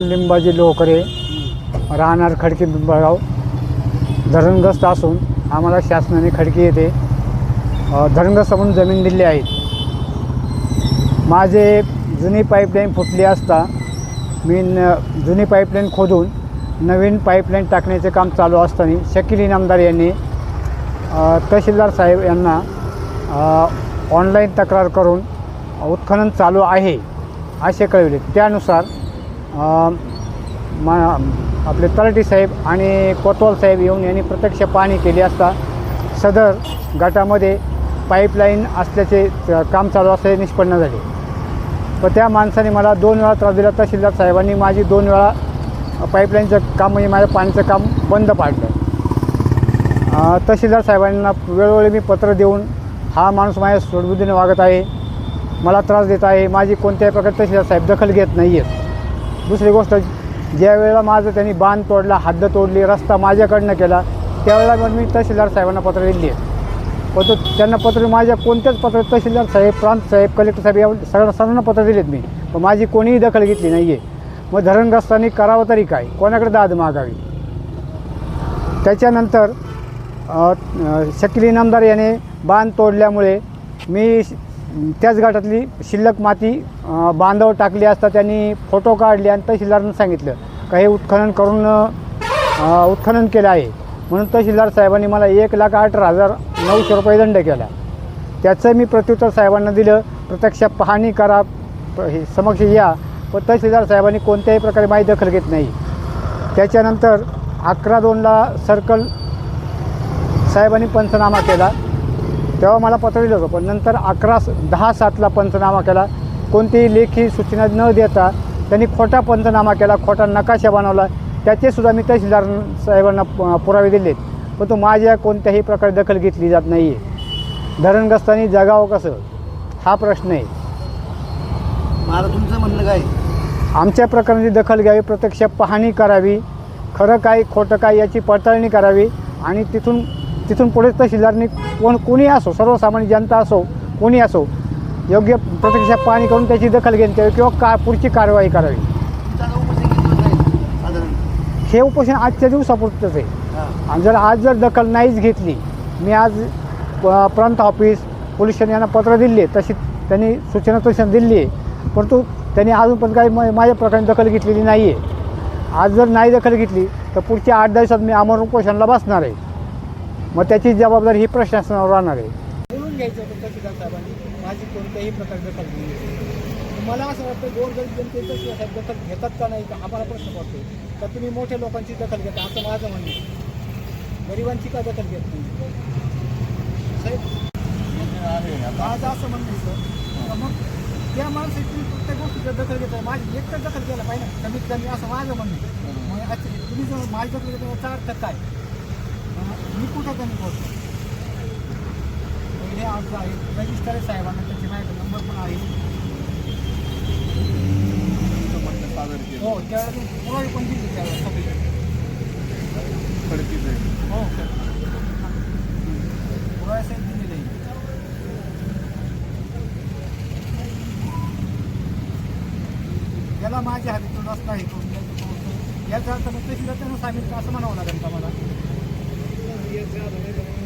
लिंबाजी लोकरे राहणार खडकी पिंपळगाव धरणग्रस्त असून आम्हाला शासनाने खडकी येथे धरणग्रस्त म्हणून जमीन दिली आहे. माझे जुनी पाईपलाईन फुटली असता मी न जुनी पाईपलाईन खोदून नवीन पाईपलाईन टाकण्याचे काम चालू असताना शकील इनामदार यांनी तहसीलदार साहेब यांना ऑनलाईन तक्रार करून उत्खनन चालू आहे असे कळविले. त्यानुसार मा आपले तलाठी साहेब आणि कोतवाल साहेब येऊन यांनी प्रत्यक्ष पाहणी केली असता सदर गटामध्ये पाईपलाईन असल्याचे काम चालू असल्याचे निष्पन्न झाले. व त्या माणसाने मला दोन वेळा त्रास दिला. तहसीलदार साहेबांनी माझी दोन वेळा पाईपलाईनचं काम म्हणजे माझ्या पाण्याचं काम बंद पाडलं. तहसीलदार साहेबांना वेळोवेळी मी पत्र देऊन हा माणूस माझ्या सोडबुद्धीने वागत आहे मला त्रास देत आहे माझी कोणत्याही प्रकारे तहसीलदार साहेब दखल घेत नाही आहेत दुसरी गोष्ट ज्या वेळेला माझं त्यांनी बांध तोडला हद्द तोडली रस्ता माझ्याकडनं केला त्यावेळेला मग मी तहसीलदार साहेबांना पत्र लिहिली. आहे पण तो त्यांना पत्र माझ्या कोणत्याच पत्र तहसीलदार साहेब प्रांत साहेब कलेक्टर साहेब या सगळ्या सर्वांना पत्र दिलेत मी. पण माझी कोणीही दखल घेतली नाही आहे मग धरणग्रस्तांनी करावं तरी काय? कोणाकडे दाद मागावी? त्याच्यानंतर अ, शकील इनामदार याने बांध तोडल्यामुळे मी श- त्याच गटातली शिल्लक माती बांधावर टाकली असता त्यांनी फोटो काढले आणि तहसीलदारांना सांगितलं का हे उत्खनन करून उत्खनन केलं आहे. म्हणून तहसीलदार साहेबांनी मला एक लाख अठरा हजार नऊशे रुपये दंड केला. त्याचं मी प्रत्युत्तर साहेबांना दिलं. प्रत्यक्ष पाहणी करा हे समक्ष या पण तहसीलदार साहेबांनी कोणत्याही प्रकारे माहिती दखल घेत नाही. त्याच्यानंतर अकरा दोनला सर्कल साहेबांनी पंचनामा केला. तेव्हा मला पत्र दिलं होतं. पण नंतर अकरा दहा सातला पंचनामा केला. कोणतीही लेखी सूचना न देता त्यांनी खोटा पंचनामा केला खोटा नकाशा बनवला. त्याचेसुद्धा मी तहसीलदार साहेबांना प- पुरावे दिलेत पण तो माझ्या कोणत्याही प्रकारे दखल घेतली जात नाही आहे धरणग्रस्तांनी जगावं कसं? हा प्रश्न आहे. मला तुमचं म्हणणं काय? आमच्या प्रकरणाची दखल घ्यावी प्रत्यक्ष पाहणी करावी. खरं काय खोटं काय याची पडताळणी करावी. आणि तिथून तिथून पुढे तहसीलदारनी कोण कोणी असो सर्वसामान्य जनता असो कोणी असो योग्य प्रत्यक्ष पाणी करून त्याची दखल घेण्यात यावी किंवा का पुढची कारवाई करावी. हे उपोषण आजच्या दिवसापुरतंच आहे. आणि जर आज जर दखल नाहीच घेतली मी आज प- प्रांत ऑफिस पोलीस स्टेशन यांना पत्र दिले तशी त्यांनी सूचना तूचना दिली आहे. परंतु त्यांनी अजून पण काही माझ्या प्रकारे दखल घेतलेली नाही आहे आज जर नाही दखल घेतली तर पुढच्या आठ दिवसात मी अमर उपोषणाला बसणार आहे. मग त्याची जबाबदारी ही प्रशासनावर राहणार आहे. बोलून घ्यायचं होतं तहसीलदार साहेबांनी? माझी कोणत्याही प्रकारची दखल नाही. मला असं वाटतं गोर गरीब जनतेचं साहेब दखल घेतात का नाही का आम्हाला प्रश्न पडतो का तुम्ही मोठ्या लोकांची दखल घेता असं माझं म्हणणं गरिबांची का दखल घेत नाही? साहेब माझं असं म्हणणं सर. का मग त्या माणसाची प्रत्येक गोष्टीची दखल घेत माझी एक तर दखल घ्यायला पाहिजे ना. कमीत कमी असं माझं म्हणणं मग तुम्ही जर माझी दखल घेता याचा अर्थ काय? मी कुठं कमी बोलतो हे अर्ज आहे. रजिस्टर आहे साहेबांना त्याची माझ्याकडे नंबर पण आहे. हो त्यावेळेला मी पुरावे पण दिले त्यावेळेला सगळे हो पुराव्यासहित दिलेले आहे. याला माझ्या हातीतून रस्ता आहे. याचा अर्थ मग तशी त्यानं सांगितलं असं म्हणावं लागेल का मला? Obrigado, né,